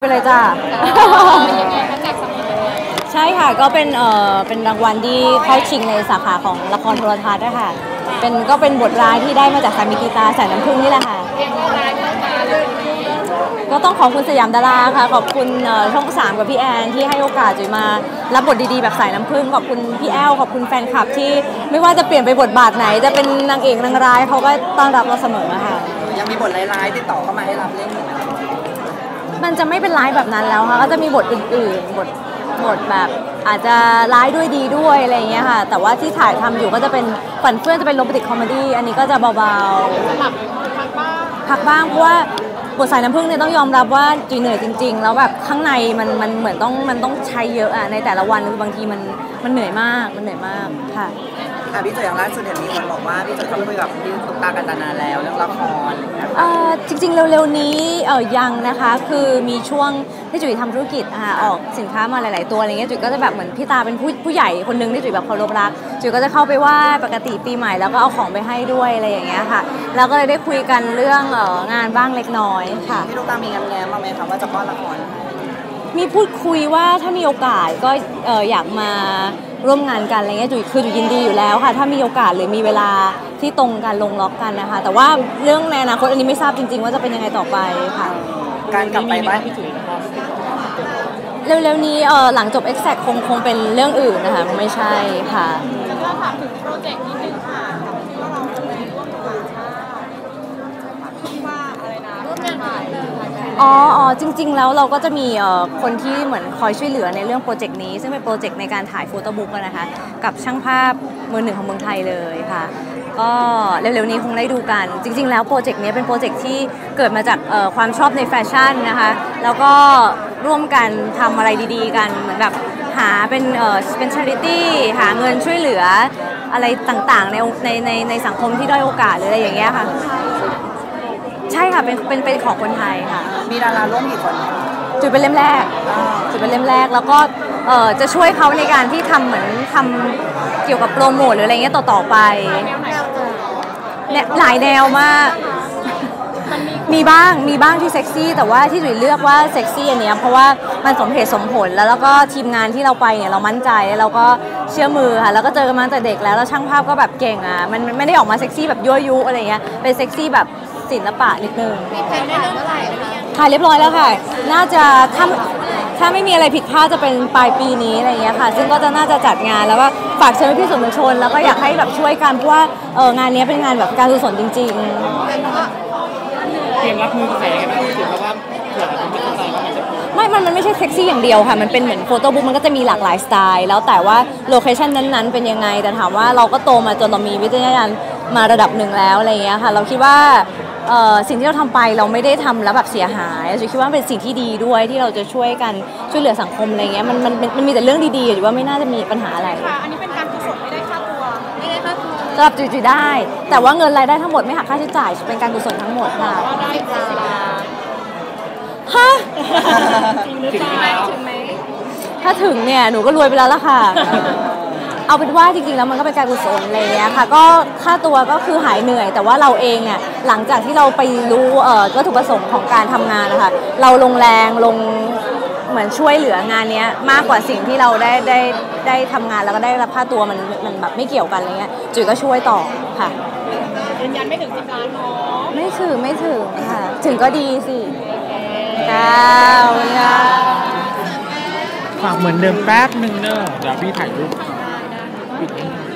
ไปเลยจ้า ใช่ค่ะก็เป็นเอ่อเป็นรางวัลที่เข้าชิงในสาขาของละครโทรทัศน์นะคะเป็นก็เป็นบทร้ายที่ได้มาจากสามีกีตาแสนน้ำพึ่งนี่แหละค่ะ ก็ต้องขอบคุณสยามดาราค่ะ ขอบคุณเอ่อช่องสามกับพี่แอนที่ให้โอกาสจุ๋ยมา รับบทดีๆแบบสายน้ำพึ่งขอบคุณพี่แอลขอบคุณแฟนคลับที่ไม่ว่าจะเปลี่ยนไปบทบาทไหน จะเป็นนางเอกนางร้ายเขาก็ต้อนรับเราเสมอค่ะ ยังมีบทร้ายๆติดต่อเข้ามาให้รับเล่นอยู่ไหม มันจะไม่เป็นร้ายแบบนั้นแล้วค่ะก็จะมีบทอื่นๆบทบทแบบอาจจะร้ายด้วยดีด้วยอะไรอย่างเงี้ยค่ะ แต่ว่าที่ถ่ายทำอยู่ก็จะเป็นฝันเพื่อนจะเป็นโรแมนติกคอมเมดี้อันนี้ก็จะเบาๆพักบ้างเพราะว่าบทสายน้ำผึ้งเนี่ยต้องยอมรับว่าจุยเหนื่อยจริง ๆ แล้วแบบข้างในมันมันเหมือนต้องมันต้องใช้เยอะอะในแต่ละวันคือบางทีมัน มันเหนื่อยมากมันเหนื่อยมากค่ะค่ะพี่จุ๋ยอย่างล่าสุดเห็นมีคนบอกว่าพี่จุ๋ยเขาคุยกับพี่ตุ๊กตากันตานานแล้วเรื่องละครอะไรอย่างเงี้ยเอ่อจริง ๆ เร็วๆนี้เออยังนะคะคือมีช่วงที่จุ๋ยทำธุรกิจอะค่ะออกสินค้ามาหลาย ๆ ตัวอะไรเงี้ยจุ๋ยก็จะแบบเหมือนพี่ตาเป็นผู้ผู้ใหญ่คนหนึงที่จุ๋ยแบบเคารพรักจุ๋ยก็จะเข้าไปไหว่าปกติปีใหม่แล้วก็เอาของไปให้ด้วยอะไรอย่างเงี้ยค่ะแล้วก็เลยได้คุยกันเรื่องเอ่องานบ้างเล็กน้อยค่ะพี่ตุ๊กตามีแง้มๆมาไหมคะว่าจะป้อนละครให้ มีพูดคุยว่าถ้ามีโอกาสก็เอ่ออยากมาร่วมงานกันอะไรเงี้ยจุ๋ยคือจุ๋ยยินดีอยู่แล้วค่ะ ถ้ามีโอกาสหรือมีเวลาที่ตรงกันลงล็อกกันนะคะ แต่ว่าเรื่องในอนาคตอันนี้ไม่ทราบจริง ๆ ว่าจะเป็นยังไงต่อไปค่ะ การกลับไปบ้านพี่จุ๋ยเร็วๆนี้เออหลังจบ Exact คงคงเป็นเรื่องอื่นนะคะ ไม่ใช่ค่ะแล้วก็ถามถึงโปรเจกต์นิดนึงค่ะที่ว่าเราจะไปร่วมกับต่างชาติที่ว่าอะไรนะร่วมงานถ่ายถ่ายแบบ อ๋ออ๋อจริง ๆ แล้วเราก็จะมีเอ่อคนที่เหมือนคอยช่วยเหลือในเรื่องโปรเจกต์นี้ ซึ่งเป็นโปรเจกต์ในการถ่ายโฟโต้บุ๊กนะคะ กับช่างภาพมือหนึ่งของเมืองไทยเลยค่ะ ก็เร็วๆนี้คงได้ดูกัน จริง ๆ แล้วโปรเจกต์นี้เป็นโปรเจกต์ที่เกิดมาจากเอ่อความชอบในแฟชั่นนะคะ แล้วก็ร่วมกันทำอะไรดี ๆ กันเหมือนแบบหาเป็นเอ่อเป็นชาริตี้หาเงินช่วยเหลืออะไรต่างๆ ในในในในสังคมที่ด้อยโอกาสหรืออะไรอย่างเงี้ยค่ะ ใช่ค่ะเป็นเป็นเป็นของคนไทยค่ะ มีดาราร่วมกี่คนคะจุดเป็นเล่มแรก จุดเป็นเล่มแรกแล้วก็เอ่อจะช่วยเขาในการที่ทำเหมือนทำเกี่ยวกับโปรโมทหรืออะไรเงี้ยต่อๆไปเนี่ยหลายแนวมาก มีบ้างมีบ้างที่เซ็กซี่แต่ว่าที่จุ๋ยเลือกว่าเซ็กซี่อันเนี้ยเพราะว่ามันสมเหตุสมผลแล้วแล้วก็ทีมงานที่เราไปเนี่ยเรามั่นใจเราก็เชื่อมือค่ะแล้วก็เจอกันมาตั้งแต่เด็กแล้วแล้วช่างภาพก็แบบเก่งอะมันมันไม่ได้ออกมาเซ็กซี่แบบยั่วยุอะไรเงี้ยเป็นเซ็กซี่แบบ ศิลปะนิดนึงเป็นได้เรื่องเมื่อไหร่คะถ่ายเรียบร้อยแล้วค่ะ น่าจะถ้าถ้าไม่มีอะไรผิดพลาดจะเป็นปลายปีนี้อะไรอย่างเงี้ยค่ะ ซึ่งก็จะน่าจะจัดงานแล้วก็ฝากเชิญพี่ๆสื่อมวลชน แล้วก็อยากให้แบบช่วยกันเพราะว่าเอองานเนี้ยเป็นงานแบบการกุศลจริงเตรียมรับมือกระแสกันไหมพี่จุ๋ยเพราะว่าเผื่อมันไม่เข้าใจว่ามันจะๆไม่ มันมันไม่ใช่เซ็กซี่อย่างเดียวค่ะ มันเป็นเหมือนโฟโต้บุ๊กมันก็จะมีหลากหลายสไตล์ แล้วแต่ว่าโลเคชันนั้นๆ เป็นยังไง แต่ถามว่าเราก็โตมาจนเรามีวิจารณญาณมาระดับหนึ่งแล้วอะไรอย่างเงี้ยค่ะ เราคิดว่าเอ่อ สิ่งที่เราทำไปเราไม่ได้ทำแล้วแบบเสียหายเราคิดว่าเป็นสิ่งที่ดีด้วยที่เราจะช่วยกันช่วยเหลือสังคมอะไรเงี้ยมันมันมันมันมีแต่เรื่องดีๆอยู่ว่าไม่น่าจะมีปัญหาอะไรค่ะอันนี้เป็นการกุศลไม่ได้ค่าตัวไม่ได้ค่าตัวสำหรับจุยๆได้ แต่ว่าเงินรายได้ทั้งหมดไม่หักค่าใช้จ่ายเป็นการกุศลทั้งหมดค่ะก็ได้ค่ะฮะถึงไหมถึงไหมถ้าถึงเนี่ยหนูก็รวยไปแล้วล่ะค่ะ เอาเป็นว่าจริงๆแล้วมันก็เป็นการกุศลอะไรอย่างเงี้ยค่ะ ก็ค่าตัวก็คือหายเหนื่อย แต่ว่าเราเองเนี่ยหลังจากที่เราไปรู้เอ่อวัตถุประสงค์ของการทำงานนะคะเราลงแรงลงเหมือนช่วยเหลืองานเนี้ยมากกว่าสิ่งที่เราได้ได้ได้ทำงานแล้วก็ได้รับค่าตัวมันมันแบบไม่เกี่ยวกันอะไรเงี้ยจุ๋ยก็ช่วยต่อค่ะยืนยันไม่ถึงสิบล้านเนาะไม่ถึงไม่ถึงค่ะ ถึงก็ดีสิค่ะขอบคุณค่ะฝากเหมือนเดิมแป๊บนึงเนอะเดี๋ยวพี่ถ่ายรูป ปิดนิด